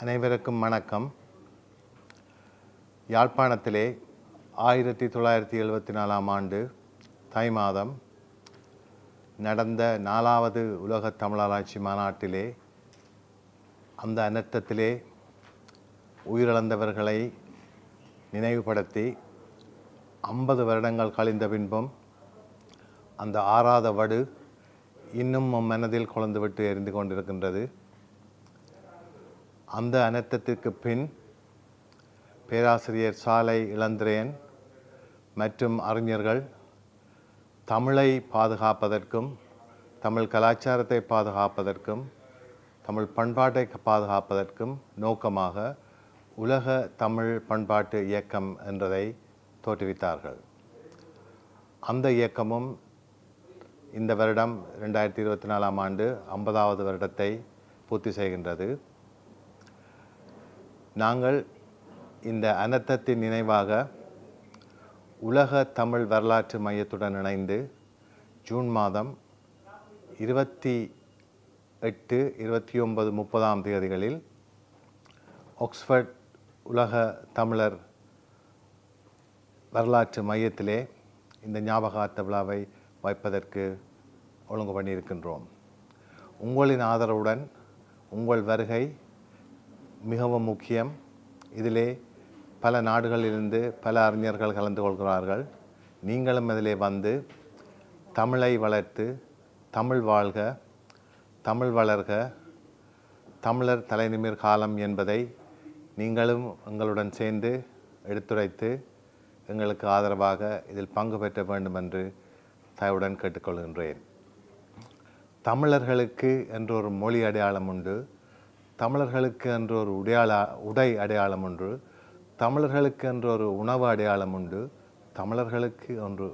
அனைவருக்கும் வணக்கம். யாழ்ப்பாணத்திலே ஆயிரத்தி தொள்ளாயிரத்தி எழுபத்தி நாலாம் ஆண்டு தை மாதம் நடந்த நாலாவது உலக தமிழராட்சி மாநாட்டிலே அந்த அனர்த்தத்திலே உயிரிழந்தவர்களை நினைவுபடுத்தி ஐம்பது வருடங்கள் கழிந்த பின்பும் அந்த ஆறாத வடு இன்னும் மனதில் குழந்துவிட்டு எரிந்து கொண்டிருக்கின்றது. அந்த அனர்த்தத்திற்கு பின் பேராசிரியர் சாலை இளந்திரையன் மற்றும் அறிஞர்கள் தமிழை பாதுகாப்பதற்கும் தமிழ் கலாச்சாரத்தை பாதுகாப்பதற்கும் தமிழ் பண்பாட்டை பாதுகாப்பதற்கும் நோக்கமாக உலக தமிழ் பண்பாட்டு இயக்கம் என்றதை தோற்றுவித்தார்கள். அந்த இயக்கமும் இந்த வருடம் ரெண்டாயிரத்தி இருபத்தி நாலாம் ஆண்டு ஐம்பதாவது வருடத்தை பூர்த்தி செய்கின்றது. நாங்கள் இந்த அனர்த்தத்தின் நினைவாக உலக தமிழ் வரலாற்று மையத்துடன் இணைந்து ஜூன் மாதம் இருபத்தி எட்டு இருபத்தி ஒன்பது முப்பதாம் தேதிகளில் ஆக்ஸ்ஃபர்ட் உலக தமிழர் வரலாற்று மையத்திலே இந்த ஞாபகார்த்த விழாவை வைப்பதற்கு ஒழுங்கு பண்ணியிருக்கின்றோம் உங்களின் ஆதரவுடன் உங்கள் வருகை மிகவும் முக்கியம். இதிலே பல நாடுகளிலிருந்து பல அறிஞர்கள் கலந்து கொள்கிறார்கள். நீங்களும் இதிலே வந்து தமிழை வளர்த்து தமிழ் வாழ்க தமிழ் வளர்க தமிழர் தலைநிமிர் காலம் என்பதை நீங்களும் எங்களுடன் சேர்ந்து எடுத்துரைத்து எங்களுக்கு ஆதரவாக இதில் பங்கு பெற்ற வேண்டும் என்று தயவுடன் கேட்டுக்கொள்கின்றேன். தமிழர்களுக்கு என்றொரு மொழி அடையாளம் உண்டு. தமிழர்களுக்கு என்ற ஒரு உடையாள உடை அடையாளம் ஒன்று தமிழர்களுக்கு என்ற ஒரு உணவு அடையாளம் உண்டு. தமிழர்களுக்கு ஒன்று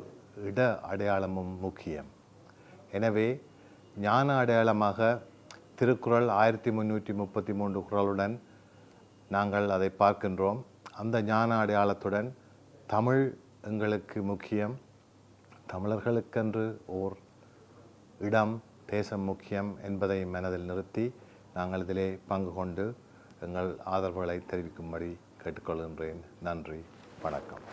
இட அடையாளமும் முக்கியம். எனவே ஞான அடையாளமாக திருக்குறள் ஆயிரத்தி முந்நூற்றி முப்பத்தி மூன்று குறளுடன் நாங்கள் அதை பார்க்கின்றோம். அந்த ஞான அடையாளத்துடன் தமிழ் எங்களுக்கு முக்கியம். தமிழர்களுக்கென்று ஓர் இடம் தேசம் முக்கியம் என்பதை மனதில் நிறுத்தி நாங்கள் இதிலே பங்கு கொண்டு எங்கள் ஆதரவுகளை தெரிவிக்கும்படி கேட்டுக்கொள்கின்றேன். நன்றி. வணக்கம்.